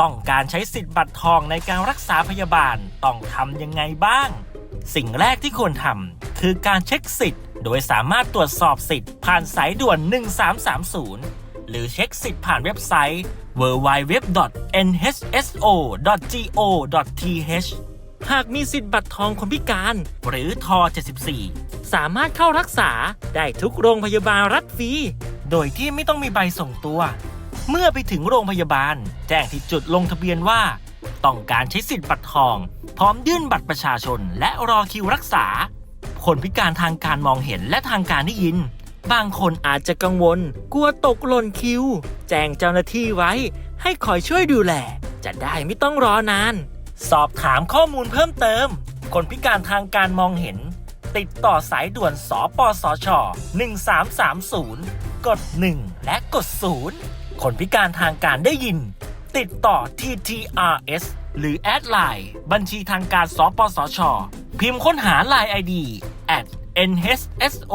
ต้องการใช้สิทธิ์บัตรทองในการรักษาพยาบาลต้องทำยังไงบ้าง สิ่งแรกที่ควรทำคือการเช็คสิทธิ์ โดยสามารถตรวจสอบสิทธิ์ผ่านสายด่วน 1330 หรือเช็คสิทธิ์ผ่านเว็บไซต์ www.nhso.go.th หากมีสิทธิ์บัตรทองคนพิการ หรือทอ 74 สามารถเข้ารักษาได้ทุกโรงพยาบาลรัฐฟรี โดยที่ไม่ต้องมีใบส่งตัว เมื่อไปถึงโรงพยาบาล แจ้งที่จุดลงทะเบียนว่า ต้องการใช้สิทธิ์บัตรทอง พร้อมยื่นบัตรประชาชน และรอคิวรักษา คนพิการทางการมองเห็นและทางการได้ยิน บางคนอาจจะกังวล กลัวตกหล่นคิว แจ้งเจ้าหน้าที่ไว้ ให้คอยช่วยดูแล จะได้ไม่ต้องรอนาน สอบถามข้อมูลเพิ่มเติม คนพิการทางการมองเห็น ติดต่อสายด่วนสปสช 1330 กด 1 และกด 0 คนพิการทางการได้ยิน ติดต่อ TTRS หรือแอดไลน์บัญชีทางการสปสช พิมพ์ค้นหา Line ID at nhso